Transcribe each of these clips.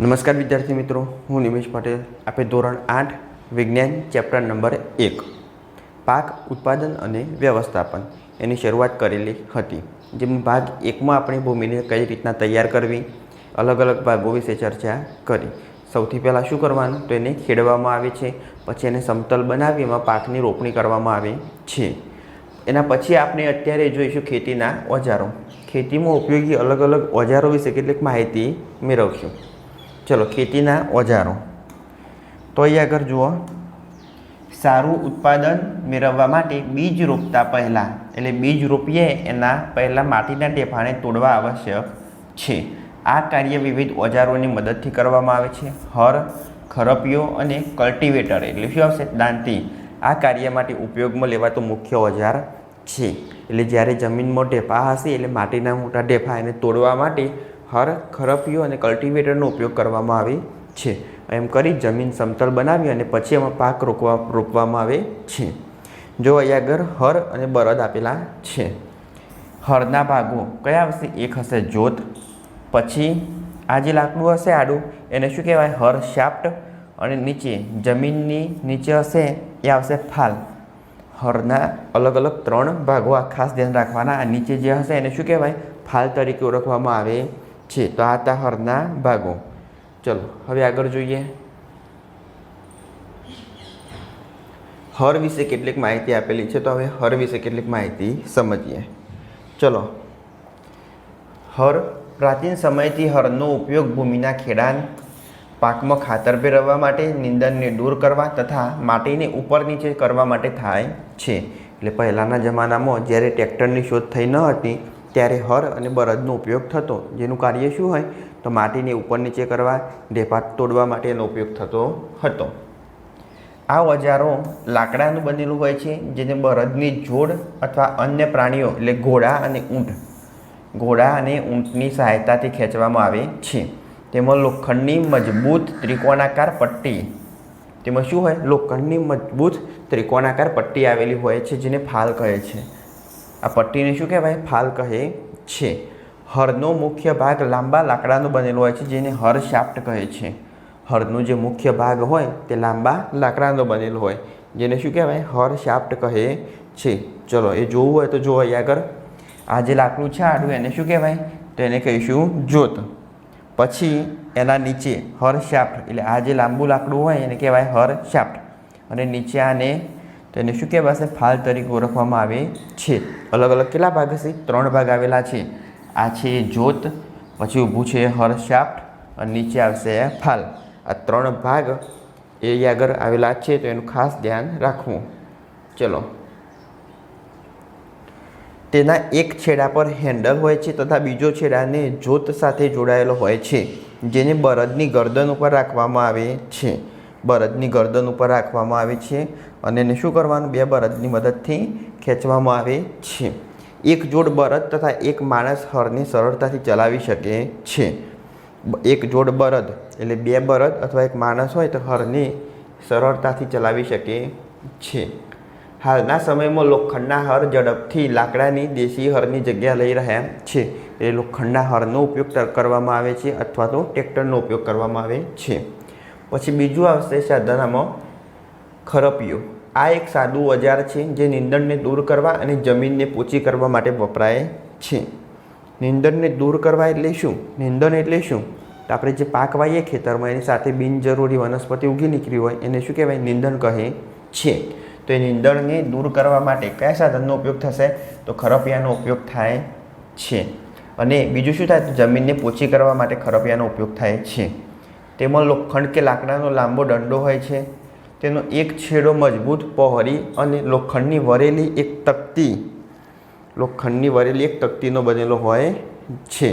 નમસ્કાર વિદ્યાર્થી મિત્રો, હું નિમેશ પટેલ. આપણે ધોરણ આઠ, વિજ્ઞાન, ચેપ્ટર નંબર એક, પાક ઉત્પાદન અને વ્યવસ્થાપન. એની શરૂઆત કરેલી હતી. જેમ ભાગ એકમાં આપણે ભૂમિને કઈ રીતના તૈયાર કરવી, અલગ અલગ ભાગો વિશે ચર્ચા કરી. સૌથી પહેલાં શું કરવાનું? તો એને ખેડવામાં આવે છે. પછી એને સમતલ બનાવી, એમાં પાકની રોપણી કરવામાં આવે છે. એના પછી આપણે અત્યારે જોઈશું ખેતીના ઓજારો. ખેતીમાં ઉપયોગી અલગ અલગ ઓજારો વિશે કેટલીક માહિતી મેળવશું. ચલો, ખેતીના ઓજારો. તો અહીં આગળ જુઓ. સારું ઉત્પાદન મેળવવા માટે બીજ રોપતા પહેલાં, એટલે બીજ રોપીએ એના પહેલાં માટીના ટેફાને તોડવા આવશ્યક છે. આ કાર્ય વિવિધ ઓજારોની મદદથી કરવામાં આવે છે. હર, ખરપીઓ અને કલ્ટિવેટર એટલે શું આવશે? દાંતી. આ કાર્ય માટે ઉપયોગમાં લેવાતો મુખ્ય ઓજાર છે. એટલે જ્યારે જમીનમાં ઢેફા હશે, એટલે માટીના મોટા ઢેફા એને તોડવા માટે હર ખરપિયો અને કલ્ટિવેટરનો ઉપયોગ કરવામાં આવે છે. એમ કરી જમીન સમતલ બનાવી અને પછી એમાં પાક રોકવા, રોપવામાં આવે છે. જો અહીંયા આગળ હર અને બળદ આપેલા છે. હરના ભાગો કયા હશે એક હશે? જોત, પછી આ જે લાકડું હશે આડું. એને શું કહેવાય? હર, શાફ્ટ. અને નીચે જમીનની નીચે હશે, એ આવશે ફાલ. હરના અલગ અલગ ત્રણ ભાગો આ ખાસ ધ્યાન રાખવાના. નીચે જે હશે એને શું કહેવાય? ફાલ તરીકે ઓળખવામાં આવે છે. તો આ હતા હરના ભાગો. ચલો, હવે આગળ જોઈએ. હર વિશે કેટલીક માહિતી આપેલી છે, તો હવે હર વિશે કેટલીક માહિતી સમજીએ. ચલો. હર પ્રાચીન સમયથી હરનો ઉપયોગ ભૂમિના ખેડાણ, પાકમાં ખાતર ભેરવવા માટે, નિંદનને દૂર કરવા તથા માટીને ઉપર નીચે કરવા માટે થાય છે. એટલે પહેલાંના જમાનામાં જ્યારે ટ્રેક્ટરની શોધ થઈ ન હતી ત્યારે હર અને બળદનો ઉપયોગ થતો. જેનું કાર્ય શું હોય? તો માટીને ઉપર નીચે કરવા ઢેફા તોડવા માટે એનો ઉપયોગ થતો હતો. આ ઓજારો લાકડાનું બનેલું હોય છે, જેને બળદની જોડ અથવા અન્ય પ્રાણીઓ એટલે ઘોડા અને ઊંટ, ઘોડા અને ઊંટની સહાયતાથી ખેંચવામાં આવે છે. તેમાં લોખંડની મજબૂત ત્રિકોણાકાર પટ્ટી, તેમાં શું હોય? લોખંડની મજબૂત ત્રિકોણાકાર પટ્ટી આવેલી હોય છે, જેને ફાલ કહે છે. આ પટ્ટીને શું કહેવાય? ફાલ કહે છે. હરનો મુખ્ય ભાગ લાંબા લાકડાનો બનેલો હોય છે, જેને હર શાફ્ટ કહે છે. હરનો જે મુખ્ય ભાગ હોય, તે લાંબા લાકડાનો બનેલો હોય, જેને શું કહેવાય? હર શાફ્ટ કહે છે. ચલો, એ જોવું હોય તો જો અહીં આગળ. આ જે લાકડું છે આડું, એને શું કહેવાય? તો એને કહીશું જોત. પછી એના નીચે હર શાફ્ટ, એટલે આ જે લાંબુ લાકડું હોય, એને કહેવાય હર શાફ્ટ. અને નીચે આને તો એને શું કહેવાશે ફાલ તરીકે ઓળખવામાં આવે છે. અલગ અલગ કેટલા ભાગ હશે? ત્રણ ભાગ આવેલા છે. આ છે જોત પછી ઊભું છે હર્ષાફ્ટ અને નીચે આવશે ફાલ. આ ત્રણ ભાગ એ આગળ આવેલા છે, તો એનું ખાસ ધ્યાન રાખવું. ચલો. તેના એક છેડા પર હેન્ડલ હોય છે, તથા બીજો છેડાને જોત સાથે જોડાયેલો હોય છે, જેને બળદની ગરદન ઉપર રાખવામાં આવે છે. બળદની ગરદન ઉપર રાખવામાં આવે છે અને એને શું કરવાનું? બે બળદની મદદથી ખેંચવામાં આવે છે. એક જોડ બળદ તથા એક માણસ હરને સરળતાથી ચલાવી શકે છે. એક જોડ બળદ એટલે બે બળદ અથવા એક માણસ હોય તો હરને સરળતાથી ચલાવી શકે છે. હાલના સમયમાં લોખંડના હર ઝડપથી લાકડાની દેશી હરની જગ્યા લઈ રહ્યા છે. એ લોખંડના હરનો ઉપયોગ કરવામાં આવે છે અથવા તો ટ્રેક્ટરનો ઉપયોગ કરવામાં આવે છે. પછી બીજું આવશે સાધનામાં ખરપિયો. આ એક સાદું ઓજાર છે જે નીંદણને દૂર કરવા અને જમીનને પોચી કરવા માટે વપરાય છે. નીંદણને દૂર કરવા એટલે શું? નીંદણ એટલે શું? તો આપણે જે પાક વાવીએ ખેતરમાં, એની સાથે બિનજરૂરી વનસ્પતિ ઉગી નીકળી હોય, એને શું કહેવાય? નીંદણ કહે છે. તો એ નીંદણને દૂર કરવા માટે કયા સાધનનો ઉપયોગ થશે? તો ખરપિયાનો ઉપયોગ થાય છે. અને બીજું શું થાય? તો જમીનને પોચી કરવા માટે ખરપિયાનો ઉપયોગ થાય છે. તેમાં લોખંડ કે લાકડાનો લાંબો દંડો હોય છે. તેનો એક છેડો મજબૂત, પહોળી અને લોખંડની વરેલી એક તકતી, લોખંડની વરેલી એક તકતીનો બનેલો હોય છે,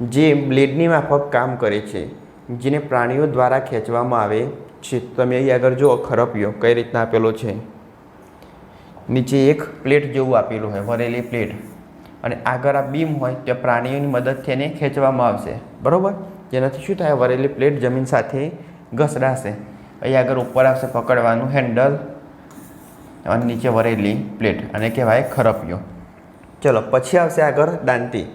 જે બ્લેડની માફક કામ કરે છે, જેને પ્રાણીઓ દ્વારા ખેંચવામાં આવે છે. તમે અહીં આગળ જુઓ ખરપિયો કઈ રીતના આપેલો છે. નીચે એક પ્લેટ જેવું આપેલું હોય, વરેલી પ્લેટ. અને આગળ આ બીમ હોય ત્યાં પ્રાણીઓની મદદથી એને ખેંચવામાં આવશે. બરાબર? જેનાથી શું થાય? વરેલી પ્લેટ જમીન સાથે ઘસડાશે. અહીં આગળ ઉપર આવશે પકડવાનું હેન્ડલ અને નીચે વરેલી પ્લેટ. અને કહેવાય ખરપિયો ચલો, પછી આવશે આગળ દાંતી.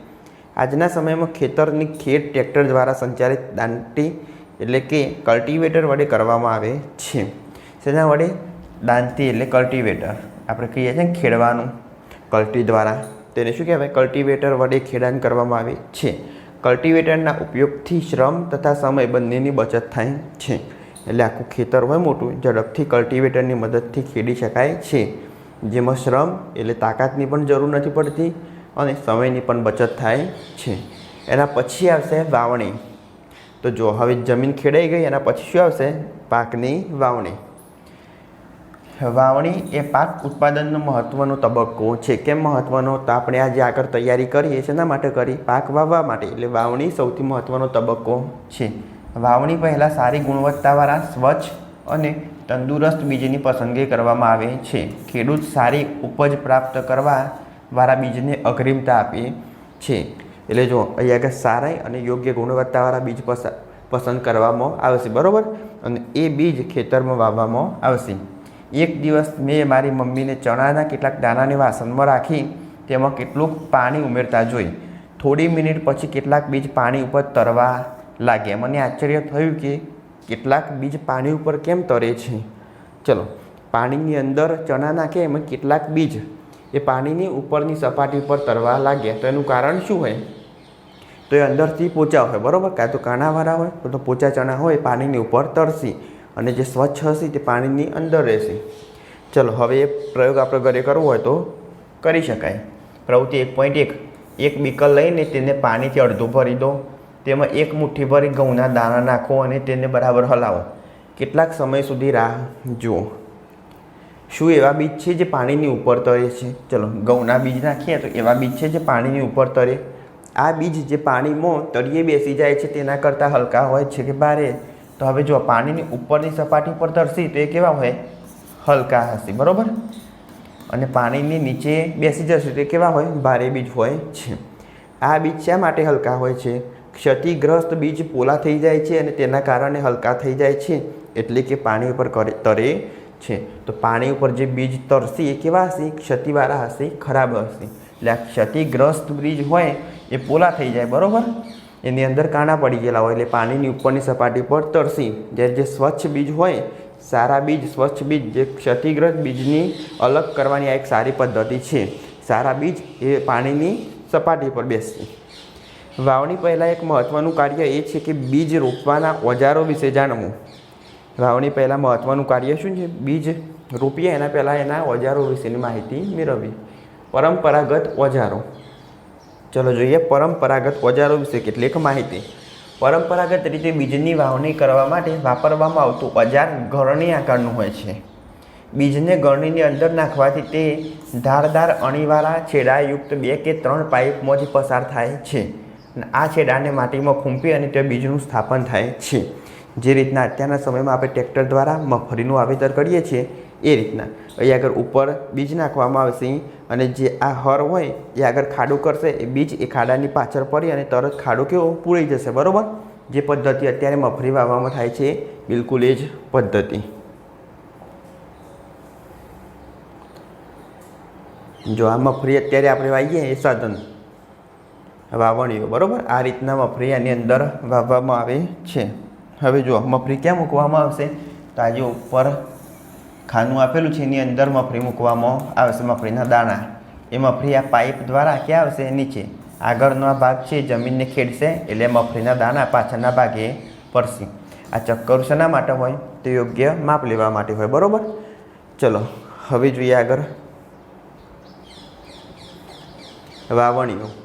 આજના સમયમાં ખેતરની ખેત ટ્રેક્ટર દ્વારા સંચાલિત દાંતી એટલે કે કલ્ટિવેટર વડે કરવામાં આવે છે. તેના વડે? દાંતી એટલે કલ્ટિવેટર આપણે કહીએ છીએ ખેડવાનું. કલ્ટી દ્વારા. તેને શું કહેવાય? કલ્ટિવેટર વડે ખેડાણ કરવામાં આવે છે. કલ્ટિવેટરના ઉપયોગથી શ્રમ તથા સમય બંનેની બચત થાય છે. એટલે આખું ખેતર હોય મોટું, ઝડપથી કલ્ટિવેટરની મદદથી ખેડી શકાય છે. જેમાં શ્રમ એટલે તાકાતની પણ જરૂર નથી પડતી અને સમયની પણ બચત થાય છે. એના પછી આવશે વાવણી. તો જો હવે જમીન ખેડાઈ ગઈ, એના પછી શું આવશે? પાકની વાવણી. વાવણી એ પાક ઉત્પાદનનો મહત્ત્વનો તબક્કો છે. કેમ મહત્ત્વનો તો આપણે આજે આગળ તૈયારી કરીએ શેના માટે કરી? પાક વાવવા માટે. એટલે વાવણી સૌથી મહત્ત્વનો તબક્કો છે. વાવણી પહેલાં સારી ગુણવત્તાવાળા, સ્વચ્છ અને તંદુરસ્ત બીજની પસંદગી કરવામાં આવે છે. ખેડૂત સારી ઉપજ પ્રાપ્ત કરવા વાળા બીજને અગ્રિમતા આપે છે. એટલે જો અહીંયા આગળ સારા અને યોગ્ય ગુણવત્તાવાળા બીજ પસંદ પસંદ કરવામાં આવશે. બરાબર? અને એ બીજ ખેતરમાં વાવવામાં આવશે. એક દિવસ મેં મારી મમ્મીને ચણાના કેટલાક દાણાને વાસણમાં રાખી તેમાં કેટલુંક પાણી ઉમેરતા જોઈ. થોડી મિનિટ પછી કેટલાક બીજ પાણી ઉપર તરવા લાગ્યા. મને આશ્ચર્ય થયું કે કેટલાક બીજ પાણી ઉપર કેમ તરે છે? ચલો, પાણીની અંદર ચણા નાખે એમાં કેટલાક બીજ. એ પાણીની ઉપરની સપાટી પર તરવા લાગ્યા. તો એનું કારણ શું હોય? તો એ અંદરથી પોચા હોય. બરાબર? કાં તો કાણાવાળા હોય, તો તો પોચા ચણા હોય પાણીની ઉપર તરસી અને જે સ્વચ્છ હશે તે પાણીની અંદર રહેશે. ચલો, હવે એ પ્રયોગ આપણે ઘરે કરવો હોય તો કરી શકાય. પ્રવૃત્તિ એક પોઈન્ટ એક. એક બીકર લઈને તેને પાણીથી અડધું ભરી દો. તેમાં એક મુઠ્ઠી ભરી ઘઉંના દાણા નાખો અને તેને બરાબર હલાવો. કેટલાક સમય સુધી રાહ જુઓ. શું એવા બીજ છે જે પાણીની ઉપર તરે છે? ચલો, ઘઉંના બીજ નાખીએ તો એવા બીજ છે જે પાણીની ઉપર તરે. આ બીજ જે પાણીમાં તળિયે બેસી જાય છે તેના કરતાં હલકા હોય છે કે ભારે? તો હવે જો પાણીની ઉપરની સપાટી પર તરશે તો એ કેવા હોય? હલકા હશે, બરાબર? અને પાણીની નીચે બેસી જશે, તો કેવા હોય? ભારે બીજ હોય છે. આ બીજ શા માટે હલકા હોય છે? ક્ષતિગ્રસ્ત બીજ પોલા થઈ જાય છે અને તેના કારણે હલકા થઈ જાય છે, એટલે કે પાણી ઉપર તરે છે. તો પાણી ઉપર જે બીજ તરશે, એ કેવા હશે? ક્ષતિવાળા હશે, ખરાબ હશે. એટલે આ ક્ષતિગ્રસ્ત બીજ હોય, એ પોલા થઈ જાય, બરાબર? એની અંદર કાણા પડી ગયેલા હોય એટલે પાણીની ઉપરની સપાટી પર તરસી. જ્યારે જે સ્વચ્છ બીજ હોય, સારા બીજ, સ્વચ્છ બીજ, જે ક્ષતિગ્રસ્ત બીજની અલગ કરવાની આ એક સારી પદ્ધતિ છે. સારા બીજ એ પાણીની સપાટી પર બેસશે. વાવણી પહેલાં એક મહત્ત્વનું કાર્ય એ છે કે બીજ રોપવાના ઓજારો વિશે જાણવું. વાવણી પહેલાં મહત્ત્વનું કાર્ય શું છે? બીજ રોપીએ એના પહેલાં એના ઓજારો વિશેની માહિતી મેળવવી. પરંપરાગત ઓજારો. ચલો જોઈએ પરંપરાગત ઓજારો વિશે કેટલીક માહિતી. પરંપરાગત રીતે બીજની વાવણી કરવા માટે વાપરવામાં આવતું ઓજાર ગળણી આકારનું હોય છે. બીજને ગળણીની અંદર નાખવાથી તે ધારદાર અણીવાળા છેડાયુક્ત બે કે ત્રણ પાઇપમાંથી પસાર થાય છે. આ છેડાને માટીમાં ખૂંપી અને તે બીજનું સ્થાપન થાય છે. જે રીતના અત્યારના સમયમાં આપણે ટ્રેક્ટર દ્વારા મગફળીનું વાવેતર કરીએ છીએ એ રીતના. અહીં આગળ ઉપર બીજ નાખવામાં આવશે અને જે આ હર હોય, એ આગળ ખાડું કરશે. એ બીજ એ ખાડાની પાછળ પડી અને તરત ખાડું કેવો પૂરી જશે, બરાબર? જે પદ્ધતિ અત્યારે મફરી વાવવામાં થાય છે, બિલકુલ એ જ પદ્ધતિ. જો આ મફરી અત્યારે આપણે વાવીએ, એ સાધન વાવણીઓ, બરાબર? આ રીતના મફરી આની અંદર વાવવામાં આવે છે. હવે જો મફરી ક્યાં મૂકવામાં આવશે? તો આજે ઉપર ખાનું આપેલું છે, એની અંદર મફરી મૂકવામાં આવશે મફરીના દાણા. એ મફરી આ પાઇપ દ્વારા ક્યાં આવશે નીચે. આગળનો આ ભાગ છે જમીનને ખેડશે, એટલે મફરીના દાણા પાછળના ભાગે પડશે. આ ચક્કર શેના માટે હોય? તો યોગ્ય માપ લેવા માટે હોય, બરાબર? ચલો, હવે જોઈએ આગળ. વાવણીઓ.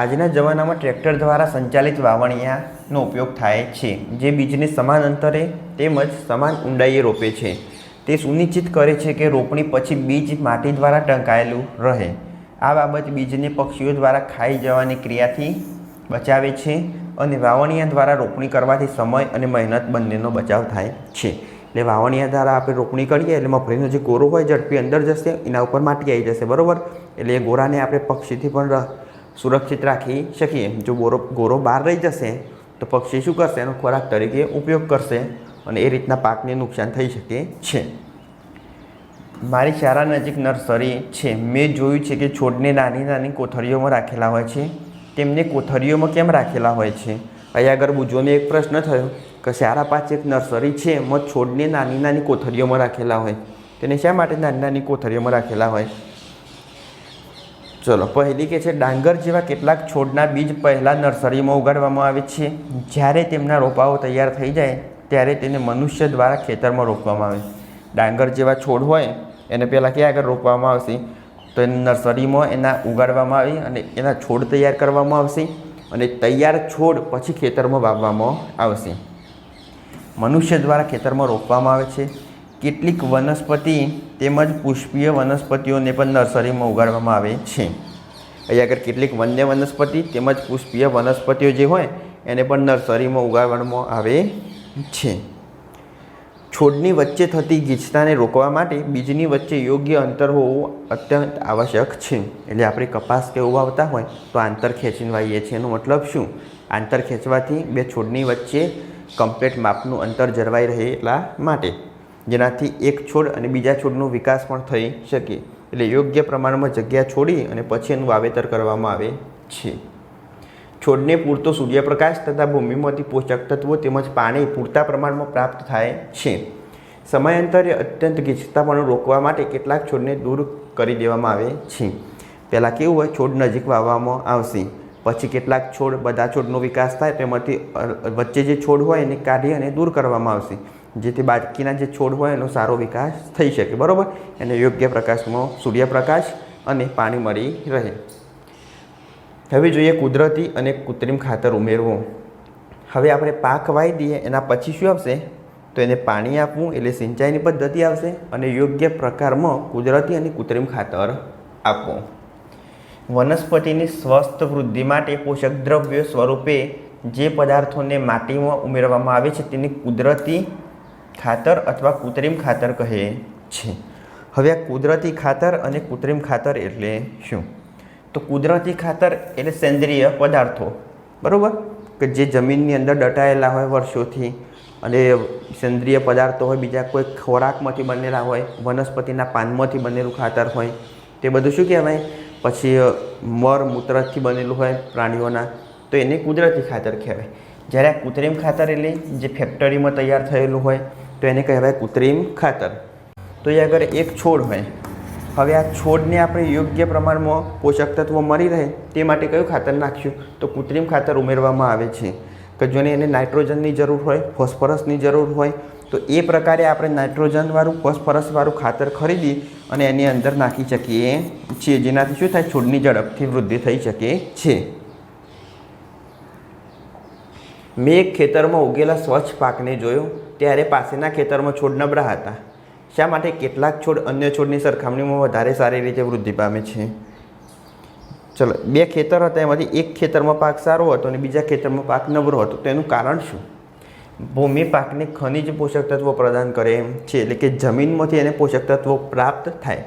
આજના જમાનામાં ટ્રેક્ટર દ્વારા સંચાલિત વાવણિયાનો ઉપયોગ થાય છે, જે બીજને સમાન અંતરે તેમજ સમાન ઊંડાઈએ રોપે છે. તે સુનિશ્ચિત કરે છે કે રોપણી પછી બીજ માટી દ્વારા ટંકાયેલું રહે. આ બાબત બીજને પક્ષીઓ દ્વારા ખાઈ જવાની ક્રિયાથી બચાવે છે અને વાવણિયા દ્વારા રોપણી કરવાથી સમય અને મહેનત બંનેનો બચાવ થાય છે. એટલે વાવણીયા દ્વારા આપણે રોપણી કરીએ એટલે મગફળીનો જે ગોરો હોય ઝડપી અંદર જશે, એના ઉપર માટી આવી જશે, બરાબર? એટલે એ ગોરાને આપણે પક્ષીથી પણ સુરક્ષિત રાખી શકીએ. જો ગોરો ગોરો બહાર રહી જશે, તો પક્ષી શું કરશે? એનો ખોરાક તરીકે ઉપયોગ કરશે અને એ રીતના પાકને નુકસાન થઈ શકે છે. મારી શાળા નજીક નર્સરી છે. મેં જોયું છે કે છોડને નાની નાની કોથળીઓમાં રાખેલા હોય છે. તેમને કોથળીઓમાં કેમ રાખેલા હોય છે? અહીંયા આગળ બુજોને એક પ્રશ્ન થયો કે શાળા પાસે એક નર્સરી છે એમાં છોડને નાની નાની કોથળીઓમાં રાખેલા હોય. તેને શા માટે નાની નાની કોથળીઓમાં રાખેલા હોય? ચલો, પહેલી કે છે, ડાંગર જેવા કેટલાક છોડના બીજ પહેલાં નર્સરીમાં ઉગાડવામાં આવે છે. જ્યારે તેમના રોપાઓ તૈયાર થઈ જાય, ત્યારે તેને મનુષ્ય દ્વારા ખેતરમાં રોપવામાં આવે ડાંગર જેવા છોડ હોય, એને પહેલાં ક્યાં આગળ રોપવામાં આવશે? તો એને નર્સરીમાં એના ઉગાડવામાં આવી અને એના છોડ તૈયાર કરવામાં આવશે અને તૈયાર છોડ પછી ખેતરમાં વાવવામાં આવશે. મનુષ્ય દ્વારા ખેતરમાં રોપવામાં આવે છે. કેટલીક વનસ્પતિ તેમજ પુષ્પીય વનસ્પતિઓને પણ નર્સરીમાં ઉગાડવામાં આવે છે. અહીં આગળ કેટલીક વન્ય વનસ્પતિ તેમજ પુષ્પીય વનસ્પતિઓ જે હોય, એને પણ નર્સરીમાં ઉગાડવામાં આવે છે. છોડની વચ્ચે થતી ગીચતાને રોકવા માટે બીજની વચ્ચે યોગ્ય અંતર હોવું અત્યંત આવશ્યક છે. એટલે આપણે કપાસ કે એવું હોય, તો આંતર ખેંચીને વાવીએ છીએ. એનો મતલબ શું? આંતર ખેંચવાથી બે છોડની વચ્ચે કમ્પ્લેટ માપનું અંતર જળવાઈ રહે એટલા માટે. જેનાથી એક છોડ અને બીજા છોડનો વિકાસ પણ થઈ શકે. એટલે યોગ્ય પ્રમાણમાં જગ્યા છોડી અને પછી એનું વાવેતર કરવામાં આવે છે. છોડને પૂરતો સૂર્યપ્રકાશ તથા ભૂમિમાંથી પોષક તત્વો તેમજ પાણી પૂરતા પ્રમાણમાં પ્રાપ્ત થાય છે. સમયાંતરે અત્યંત ગીચતાપણું રોકવા માટે કેટલાક છોડને દૂર કરી દેવામાં આવે છે. પહેલાં કેવું હોય, છોડ નજીક વાવવામાં આવશે. પછી કેટલાક છોડ બધા છોડનો વિકાસ થાય, તેમાંથી વચ્ચે જે છોડ હોય એને કાઢી અને દૂર કરવામાં આવશે. જેથી બાકીના જે છોડ હોય એનો સારો વિકાસ થઈ શકે, બરાબર? એને યોગ્ય પ્રકાશમાં સૂર્યપ્રકાશ અને પાણી મળી રહે. હવે જોઈએ કુદરતી અને કૃત્રિમ ખાતર ઉમેરવું. હવે આપણે પાક વાવી દઈએ, એના પછી શું આવશે? તો એને પાણી આપવું, એટલે સિંચાઈની પદ્ધતિ આવશે અને યોગ્ય પ્રકારમાં કુદરતી અને કૃત્રિમ ખાતર આપવું. વનસ્પતિની સ્વસ્થ વૃદ્ધિ માટે પોષક દ્રવ્યો સ્વરૂપે જે પદાર્થોને માટીમાં ઉમેરવામાં આવે છે, તેને કુદરતી ખાતર અથવા કૃત્રિમ ખાતર કહે છે. હવે આ કુદરતી ખાતર અને કૃત્રિમ ખાતર એટલે શું? તો કુદરતી ખાતર એટલે સેન્દ્રિય પદાર્થો, બરાબર? કે જે જમીનની અંદર દટાયેલા હોય વર્ષોથી અને સેન્દ્રિય પદાર્થો હોય, બીજા કોઈ ખોરાકમાંથી બનેલા હોય, વનસ્પતિના પાનમાંથી બનેલું ખાતર હોય, તે બધું શું કહેવાય? પછી મર મૂત્રથી બનેલું હોય પ્રાણીઓના, તો એને કુદરતી ખાતર કહેવાય. જ્યારે આ કૃત્રિમ ખાતર એટલે જે ફેક્ટરીમાં તૈયાર થયેલું હોય તો એને કહેવાય કૃત્રિમ ખાતર. તો એ અગર એક છોડ હોય. હવે આ છોડને આપણે યોગ્ય પ્રમાણમાં પોષક તત્વો મળી રહે તે માટે કયું ખાતર નાખ્યું? તો કૃત્રિમ ખાતર ઉમેરવામાં આવે છે. કે જોને એને નાઇટ્રોજનની જરૂર હોય, ફોસ્ફરસની જરૂર હોય, તો એ પ્રકારે આપણે નાઇટ્રોજનવાળું, ફોસ્ફરસવાળું ખાતર ખરીદી અને એની અંદર નાખી શકીએ છીએ. જેનાથી શું થાય? છોડની ઝડપથી વૃદ્ધિ થઈ શકે છે. મેં એક ખેતરમાં ઉગેલા સ્વચ્છ પાકને જોયો. ત્યારે પાસેના ખેતરમાં છોડ નબળા હતા. શા માટે કેટલાક છોડ અન્ય છોડની સરખામણીમાં વધારે સારી રીતે વૃદ્ધિ પામે છે? ચલો, બે ખેતર હતા, એમાંથી એક ખેતરમાં પાક સારો હતો અને બીજા ખેતરમાં પાક નબળો હતો. તો એનું કારણ શું? ભૂમિ પાકને ખનિજ પોષક તત્વો પ્રદાન કરે છે, એટલે કે જમીનમાંથી એને પોષક તત્વો પ્રાપ્ત થાય.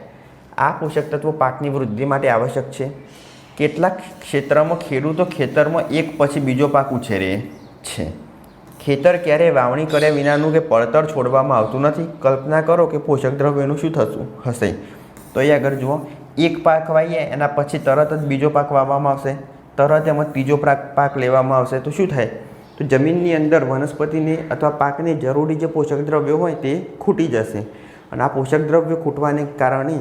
આ પોષક તત્વો પાકની વૃદ્ધિ માટે આવશ્યક છે. કેટલાક ક્ષેત્રમાં ખેડૂતો ખેતરમાં એક પછી બીજો પાક ઉછેરે છે. ખેતર ક્યારેય વાવણી કર્યા વિનાનું કે પડતર છોડવામાં આવતું નથી? કલ્પના કરો કે પોષક દ્રવ્યનું શું થતું હશે. તો એ આગળ જુઓ. એક પાક વાવીએ, એના પછી તરત જ બીજો પાક વાવવામાં આવશે. તરત એમાં ત્રીજો પાક લેવામાં આવશે. તો શું થાય? તો જમીનની અંદર વનસ્પતિને અથવા પાકને જરૂરી જે પોષક દ્રવ્યો હોય તે ખૂટી જશે. અને આ પોષક દ્રવ્યો ખૂટવાને કારણે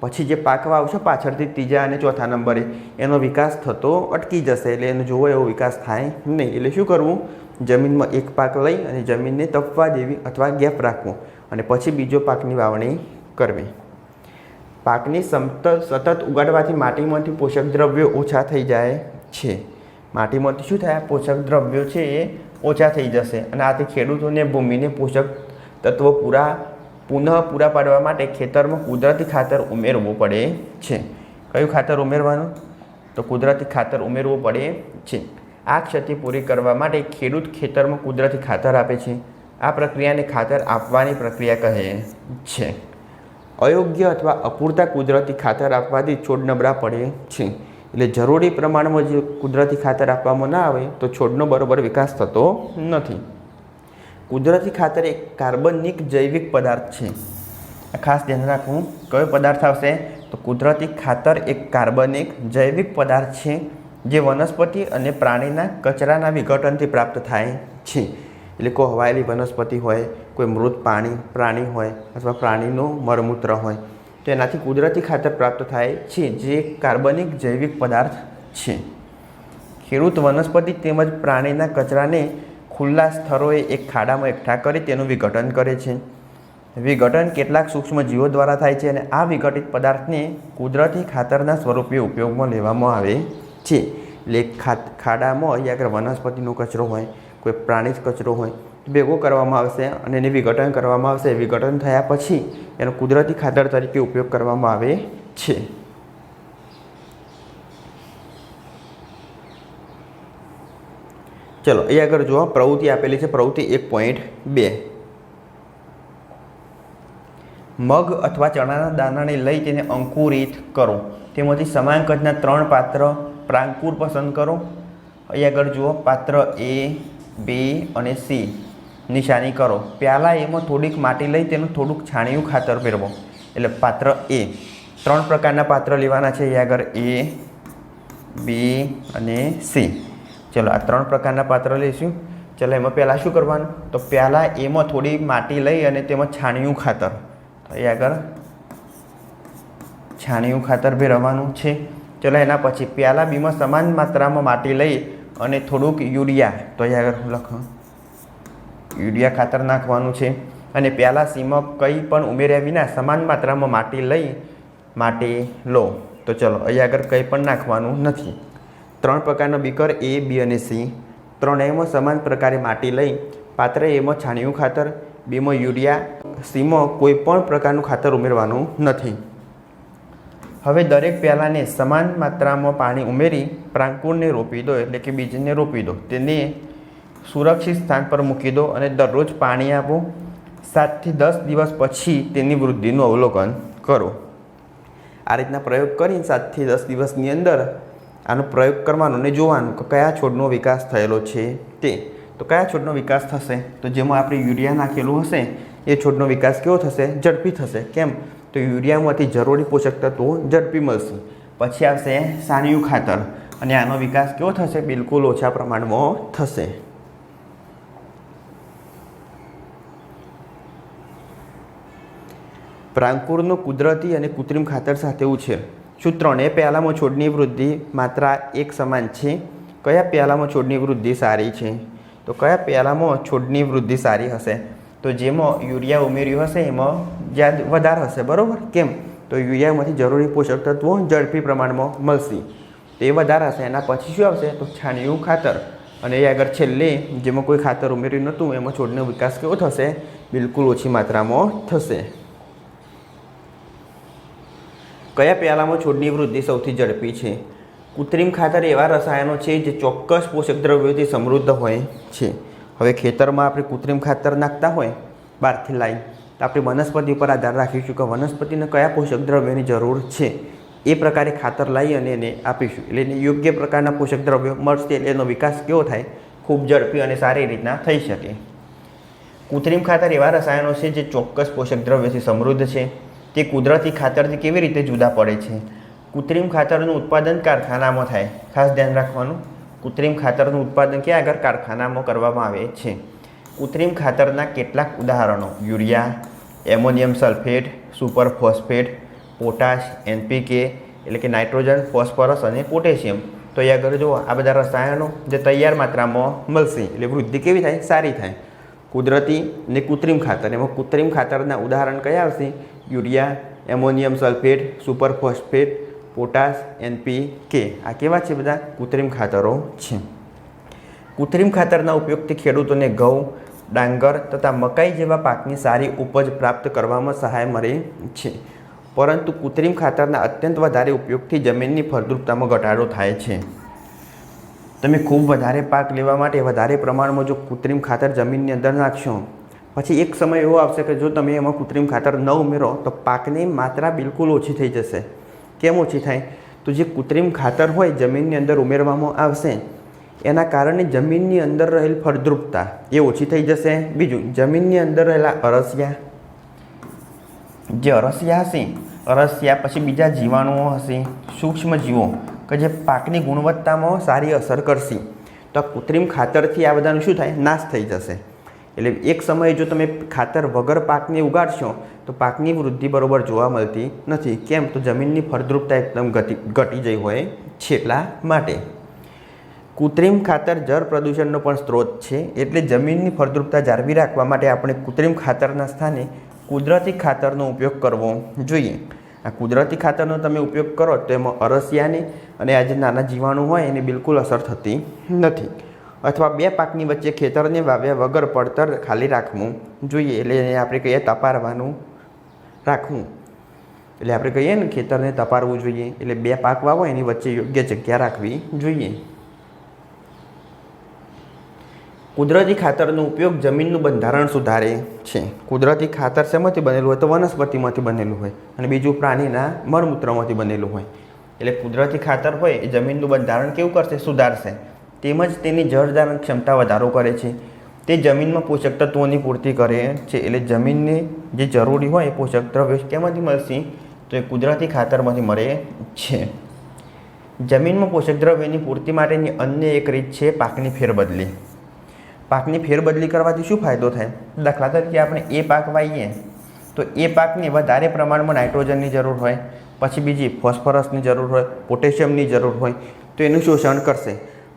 પછી જે પાક વાવશે પાછળથી ત્રીજા અને ચોથા નંબરે, એનો વિકાસ થતો અટકી જશે. એટલે એનો જોવો એવો વિકાસ થાય નહીં. એટલે શું કરવું? જમીનમાં એક પાક લઈ અને જમીનને તપવા દેવી અથવા ગેપ રાખવો અને પછી બીજો પાકની વાવણી કરવી. પાકની સમત, સતત ઉગાડવાથી માટીમાંથી પોષક દ્રવ્યો ઓછા થઈ જાય છે. માટીમાંથી શું થાય? પોષક દ્રવ્યો છે એ ઓછા થઈ જશે અને આથી ખેડૂતોને ભૂમિને પોષક તત્વો પૂરા, પુનઃ પૂરા પાડવા માટે ખેતરમાં કુદરતી ખાતર ઉમેરવું પડે છે. કયું ખાતર ઉમેરવાનું? તો કુદરતી ખાતર ઉમેરવું પડે છે. આ ક્ષતિ પૂરી કરવા માટે ખેડૂત ખેતરમાં કુદરતી ખાતર આપે છે. આ પ્રક્રિયાને ખાતર આપવાની પ્રક્રિયા કહે છે. અયોગ્ય અથવા અપૂરતા કુદરતી ખાતર આપવાથી છોડ નબળા પડે છે. એટલે જરૂરી પ્રમાણમાં જે કુદરતી ખાતર આપવામાં ના આવે તો છોડનો બરોબર વિકાસ થતો નથી. કુદરતી ખાતર એક કાર્બનિક જૈવિક પદાર્થ છે. ખાસ ધ્યાન રાખવું. કયો પદાર્થ આવશે? તો કુદરતી ખાતર એક કાર્બનિક જૈવિક પદાર્થ છે. જે વનસ્પતિ અને પ્રાણીના કચરાના વિઘટનથી પ્રાપ્ત થાય છે. એટલે કોઈ હવાયેલી વનસ્પતિ હોય, કોઈ મૃત પાણી, પ્રાણી હોય અથવા પ્રાણીનું મરમૂત્ર હોય, તો એનાથી કુદરતી ખાતર પ્રાપ્ત થાય છે, જે કાર્બનિક જૈવિક પદાર્થ છે. ખેડૂત વનસ્પતિ તેમજ પ્રાણીના કચરાને ખુલ્લા સ્થળોએ એક ખાડામાં એકઠા કરી તેનું વિઘટન કરે છે. વિઘટન કેટલાક સૂક્ષ્મ જીવો દ્વારા થાય છે અને આ વિઘટિત પદાર્થને કુદરતી ખાતરના સ્વરૂપે ઉપયોગમાં લેવામાં આવે છે. એટલે ખાડામાં અહીંયા આગળ વનસ્પતિનો કચરો હોય, કોઈ પ્રાણી કચરો હોય ભેગો કરવામાં આવશે અને એને વિઘટન કરવામાં આવશે. વિઘટન થયા પછી એનો કુદરતી ખાતર તરીકે ઉપયોગ કરવામાં આવે છે. ચલો એ આગળ જુઓ, પ્રવૃત્તિ આપેલી છે. પ્રવૃત્તિ એક પોઈન્ટ બે. મગ અથવા ચણાના દાણાને લઈ તેને અંકુરિત કરો. તેમાંથી સમાન કદના ત્રણ પાત્ર પ્રાંકુર પસંદ કરો. અહીં આગળ જુઓ, પાત્ર એ, બે અને સી નિશાની કરો. પ્યાલા એમાં થોડીક માટી લઈ તેનું થોડુંક છાણિયું ખાતર ફેરવો. એટલે પાત્ર એ. ત્રણ પ્રકારના પાત્ર લેવાના છે. અહીં આગળ એ, બી અને સી. ચલો, આ ત્રણ પ્રકારના પાત્ર લઈશું. ચલો, એમાં પહેલાં શું કરવાનું? તો પહેલાં એમાં થોડી માટી લઈ અને તેમાં છાણિયું ખાતર. તો અહીં આગળ છાણિયું ખાતર ભેરવવાનું છે. ચલો એના પછી પ્યાલા બીમાં સમાન માત્રામાં માટી લઈ અને થોડુંક યુરિયા, તો અહીં આગળ લખો. યુરિયા ખાતર નાખવાનું છે. અને પ્યાલા સીમાં કંઈ પણ ઉમેર્યા વિના સમાન માત્રામાં માટી લઈ માટી લો. તો ચલો અહીં આગળ કંઈ પણ નાખવાનું નથી. ત્રણ પ્રકારનો બીકર એ, બી અને સી. ત્રણેયમાં સમાન પ્રકારે માટી લઈ, પાત્ર એમાં છાણિયું ખાતર બીમાં યુરિયા સીમાં કોઈ પણ પ્રકારનું ખાતર ઉમેરવાનું નથી. હવે દરેક પ્યાલાને સમાન માત્રામાં પાણી ઉમેરી પ્રાંકુરને રોપી દો, એટલે કે બીજને રોપી દો. તેને સુરક્ષિત સ્થાન પર મૂકી દો અને દરરોજ પાણી આપો. સાતથી દસ દિવસ પછી તેની વૃદ્ધિનું અવલોકન કરો. આ રીતના પ્રયોગ કરીને સાતથી દસ દિવસની અંદર આનો પ્રયોગ કરવાનો અને જોવાનું કે કયા છોડનો વિકાસ થયેલો છે તે. તો કયા છોડનો વિકાસ થશે? તો જેમાં આપણે યુરિયા નાખેલું હશે, એ છોડનો વિકાસ કેવો થશે? ઝડપી થશે. કેમ? તો યુરિયામાંથી જરૂરી પોષક તત્વો ઝડપી મળશે. પછી આવશે સાનિયું ખાતર. અને આનો વિકાસ કેવો થશે? બિલકુલ ઓછા પ્રમાણમાં થશે. પ્રાંકુરનો કુદરતી અને કૃત્રિમ ખાતર સાથે ઉછેર શું ત્રણે પહેલામાં છોડની વૃદ્ધિ માત્ર એક સમાન છે? કયા પહેલામાં છોડની વૃદ્ધિ સારી છે? તો કયા પહેલામાં છોડની વૃદ્ધિ સારી હશે? તો જેમાં યુરિયા ઉમેર્યું હશે, એમાં જ્યાં વધારે હશે, બરાબર? કેમ? તો યુરિયામાંથી જરૂરી પોષક તત્વો ઝડપી પ્રમાણમાં મળશે. તે વધારે હશે, એના પછી શું આવશે? તો છાણિયું ખાતર. અને એ આગળ છેલ્લે, જેમાં કોઈ ખાતર ઉમેર્યું નહોતું, એમાં છોડનો વિકાસ કેવો થશે? બિલકુલ ઓછી માત્રામાં થશે. કયા પ્યાલામાં છોડની વૃદ્ધિ સૌથી ઝડપી છે? કૃત્રિમ ખાતર એવા રસાયણો છે જે ચોક્કસ પોષક દ્રવ્યોથી સમૃદ્ધ હોય છે. હવે ખેતરમાં આપણે કૃત્રિમ ખાતર નાખતા હોય, બહારથી લાવી તો આપણે વનસ્પતિ ઉપર આધાર રાખીશું કે વનસ્પતિને કયા પોષક દ્રવ્યોની જરૂર છે. એ પ્રકારે ખાતર લાવી અને એને આપીશું. એટલે એને યોગ્ય પ્રકારના પોષક દ્રવ્યો મળશે એટલે એનો વિકાસ કેવો થાય? ખૂબ ઝડપી અને સારી રીતના થઈ શકે. કૃત્રિમ ખાતર એવા રસાયણો છે જે ચોક્કસ પોષક દ્રવ્યથી સમૃદ્ધ છે. તે કુદરતી ખાતરથી કેવી રીતે જુદા પડે છે? કૃત્રિમ ખાતરનું ઉત્પાદન કારખાનામાં થાય. ખાસ ધ્યાન રાખવાનું. કૃત્રિમ ખાતરનું ઉત્પાદન ક્યાં આગળ કારખાનામાં કરવામાં આવે છે? કૃત્રિમ ખાતરના કેટલાક ઉદાહરણો. Urea, ammonium sulphate, super phosphate, potash, NPK, એટલે કે નાઇટ્રોજન, ફોસ્ફરસ અને પોટેશિયમ. તો એ આગળ જુઓ, આ બધા રસાયણો જે તૈયાર માત્રામાં મળશે, એટલે વૃદ્ધિ કેવી થાય? સારી થાય. કુદરતી ને કૃત્રિમ ખાતર. એમાં કૃત્રિમ ખાતરના ઉદાહરણ કયા આવશે? Urea, ammonium sulphate, super phosphate potash NPK આ કેવા છે બધા? કૃત્રિમ ખાતરો છે. કૃત્રિમ ખાતરના ઉપયોગથી ખેડૂતોને ઘઉં, ડાંગર તથા મકાઈ જેવા પાકની સારી ઉપજ પ્રાપ્ત કરવામાં સહાય મળે છે. પરંતુ કૃત્રિમ ખાતરના અત્યંત વધારે ઉપયોગથી જમીનની ફળદ્રુપતામાં ઘટાડો થાય છે. તમે ખૂબ વધારે પાક લેવા માટે વધારે પ્રમાણમાં જો કૃત્રિમ ખાતર જમીનની અંદર નાખશો, પછી એક સમય એવો આવશે કે જો તમે એમાં કૃત્રિમ ખાતર ન ઉમેરો, તો પાકની માત્રા બિલકુલ ઓછી થઈ જશે. કેમ ઓછી થાય? તો જે કૃત્રિમ ખાતર હોય જમીનની અંદર ઉમેરવામાં આવશે, એના કારણે જમીનની અંદર રહેલ ફળદ્રુપતા એ ઓછી થઈ જશે. બીજું, જમીનની અંદર રહેલા અરસિયા જે અરસિયા હશે અરસિયા પછી બીજા જીવાણુઓ હશે સૂક્ષ્મ જીવો કે જે પાકની ગુણવત્તામાં સારી અસર કરશે. તો કૃત્રિમ ખાતરથી આ બધાનું શું થાય? નાશ થઈ જશે. એટલે એક સમયે જો તમે ખાતર વગર પાકને ઉગાડશો, તો પાકની વૃદ્ધિ બરોબર જોવા મળતી નથી. કેમ? તો જમીનની ફળદ્રુપતા એકદમ ઘટી ઘટી જઈ હોય છે એટલા માટે. કૃત્રિમ ખાતર જળ પ્રદૂષણનો પણ સ્ત્રોત છે, એટલે જમીનની ફળદ્રુપતા જાળવી રાખવા માટે આપણે કૃત્રિમ ખાતરના સ્થાને કુદરતી ખાતરનો ઉપયોગ કરવો જોઈએ. આ કુદરતી ખાતરનો તમે ઉપયોગ કરો તો એમાં અરસિયાની અને આ જે નાના જીવાણુ હોય એની બિલકુલ અસર થતી નથી. અથવા બે પાકની વચ્ચે ખેતરને વાવ્યા વગર પડતર ખાલી રાખવું જોઈએ. એટલે એને આપણે કહીએ તપારવાનું રાખવું. એટલે આપણે કહીએ ને ખેતરને તપારવું જોઈએ. એટલે બે પાક વાવો, એની વચ્ચે યોગ્ય જગ્યા રાખવી જોઈએ. કુદરતી ખાતરનો ઉપયોગ જમીનનું બંધારણ સુધારે છે. કુદરતી ખાતર શેમાંથી બનેલું હોય? તો વનસ્પતિમાંથી બનેલું હોય અને બીજું પ્રાણીના મળમૂત્રમાંથી બનેલું હોય. એટલે કુદરતી ખાતર હોય, એ જમીનનું બંધારણ કેવું કરશે? સુધારશે. તેમજ તેની જળધારણ ક્ષમતા વધારો કરે છે. તે જમીનમાં પોષક તત્વોની પૂર્તિ કરે છે એટલે જમીનને જે જરૂરી હોય એ પોષક દ્રવ્યો કેમાંથી મળશે તો એ કુદરતી ખાતરમાંથી મળે છે. જમીનમાં પોષક દ્રવ્યની પૂર્તિ માટેની અન્ય એક રીત છે પાકની ફેરબદલી. પાકની ફેરબદલી કરવાથી શું ફાયદો થાય? દાખલા તરીકે આપણે એ પાક વાવીએ તો એ પાકને વધારે પ્રમાણમાં નાઇટ્રોજનની જરૂર હોય, પછી બીજી ફોસ્ફરસની જરૂર હોય, પોટેશિયમની જરૂર હોય, તો એનું શોષણ કરશે.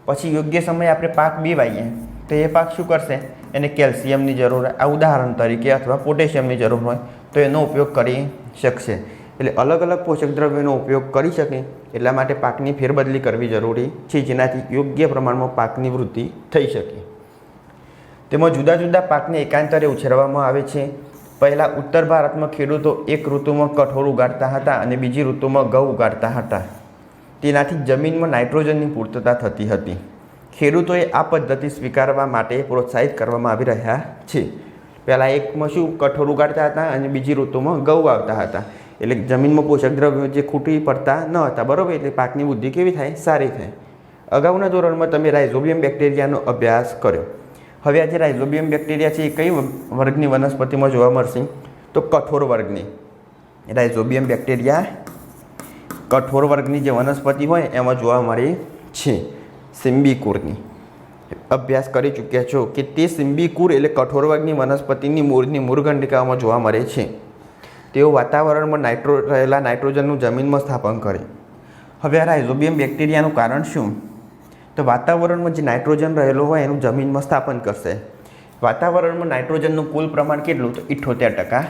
પછી યોગ્ય સમયે આપણે પાક બી વાવીએ તો એ પાક શું કરશે? એને કેલ્શિયમની જરૂર હોય, આ ઉદાહરણ તરીકે અથવા પોટેશિયમની જરૂર હોય, તો એનો ઉપયોગ કરી શકશે. એટલે અલગ અલગ પોષક દ્રવ્યોનો ઉપયોગ કરી શકે, એટલા માટે પાકની ફેરબદલી કરવી જરૂરી છે, જેનાથી યોગ્ય પ્રમાણમાં પાકની વૃદ્ધિ થઈ શકે. તેમાં જુદા જુદા પાકને એકાંતરે ઉછેરવામાં આવે છે. પહેલાં ઉત્તર ભારતમાં ખેડૂતો એક ઋતુમાં કઠોળ ઉગાડતા હતા અને બીજી ઋતુમાં ઘઉં ઉગાડતા હતા. તેનાથી જમીનમાં નાઇટ્રોજનની પૂર્તતા થતી હતી. ખેડૂતોએ આ પદ્ધતિ સ્વીકારવા માટે પ્રોત્સાહિત કરવામાં આવી રહ્યા છે. પહેલાં એકમાં શું કઠોળ ઉગાડતા હતા અને બીજી ઋતુમાં ઘઉં આવતા હતા. એટલે જમીનમાં પોષક દ્રવ્યો જે ખૂટી પડતા ન હતા, બરાબર? એટલે પાકની વૃદ્ધિ કેવી થાય? સારી થાય. અગાઉના ધોરણમાં તમે રાઇઝોબિયમ બેક્ટેરિયાનો અભ્યાસ કર્યો. હવે આજે રાઇઝોબિયમ બેક્ટેરિયા છે એ કઈ વર્ગની વનસ્પતિમાં જોવા મળશે? તો કઠોર વર્ગની. રાઇઝોબિયમ બેક્ટેરિયા કઠોર વર્ગની જે વનસ્પતિ હોય એમાં જોવા મળે છે સિમ્બીકુરની અભ્યાસ કરી ચૂક્યા છો કે તે સિમ્બીકુર એટલે કઠોર વર્ગની વનસ્પતિની મૂળની મૂળગંડિકાઓમાં જોવા મળે છે. તેઓ વાતાવરણમાં નાઇટ્રો, રહેલા નાઇટ્રોજનનું જમીનમાં સ્થાપન કરે. હવે આ રાઇઝોબિયમ બેક્ટેરિયાનું કારણ શું? તો વાતાવરણમાં જે નાઇટ્રોજન રહેલો હોય એનું જમીનમાં સ્થાપન કરશે. વાતાવરણમાં નાઇટ્રોજનનું કુલ પ્રમાણ કેટલું? તો ઇઠ્ઠોતેર ટકા.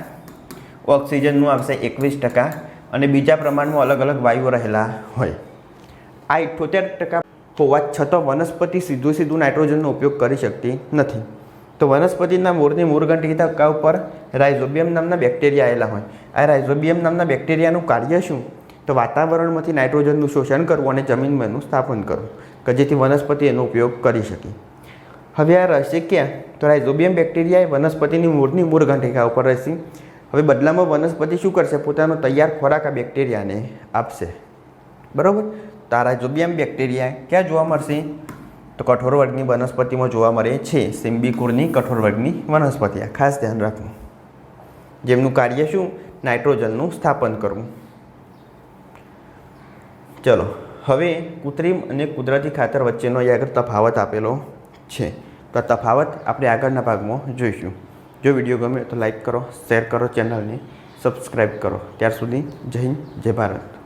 ઓક્સિજનનું આવશે એકવીસ ટકા. અને બીજા પ્રમાણમાં અલગ અલગ વાયુઓ રહેલા હોય. આ ઇઠ્ઠોતેર ટકા હોવા છતાં વનસ્પતિ સીધું સીધું નાઇટ્રોજનનો ઉપયોગ કરી શકતી નથી. તો વનસ્પતિના મૂળની મૂળગંઠિકા ઉપર રાઇઝોબિયમ નામના બેક્ટેરિયા આવેલા હોય. આ રાઇઝોબિયમ નામના બેક્ટેરિયાનું કાર્ય શું? તો વાતાવરણમાંથી નાઇટ્રોજનનું શોષણ કરવું અને જમીનમાં એનું સ્થાપન કરવું, કે જેથી વનસ્પતિ એનો ઉપયોગ કરી શકે. હવે આ રહેશે ક્યાં? તો રાઇઝોબિયમ બેક્ટેરિયા એ વનસ્પતિની મૂળની મૂળગંઠિકા ઉપર રહેશે. હવે બદલામાં વનસ્પતિ શું કરશે? પોતાનો તૈયાર ખોરાક આ બેક્ટેરિયાને આપશે. બરાબર? તારા આ બેક્ટેરિયા ક્યાં જોવા મળશે? તો કઠોર વર્ગની વનસ્પતિમાં જોવા મળે છે. સિમ્બીકુળની કઠોર વર્ગની વનસ્પતિ. આ ખાસ ધ્યાન રાખવું. જેમનું કાર્ય શું? નાઇટ્રોજનનું સ્થાપન કરવું. ચલો, હવે કૃત્રિમ અને કુદરતી ખાતર વચ્ચેનો આગળ તફાવત આપેલો છે. તો તફાવત આપણે આગળના ભાગમાં જોઈશું. જો વીડિયો ગમે તો લાઇક કરો, શેર કરો ચેનલને, સબસ્ક્રાઈબ કરો. ત્યાર સુધી જય હિન્દ, જય ભારત.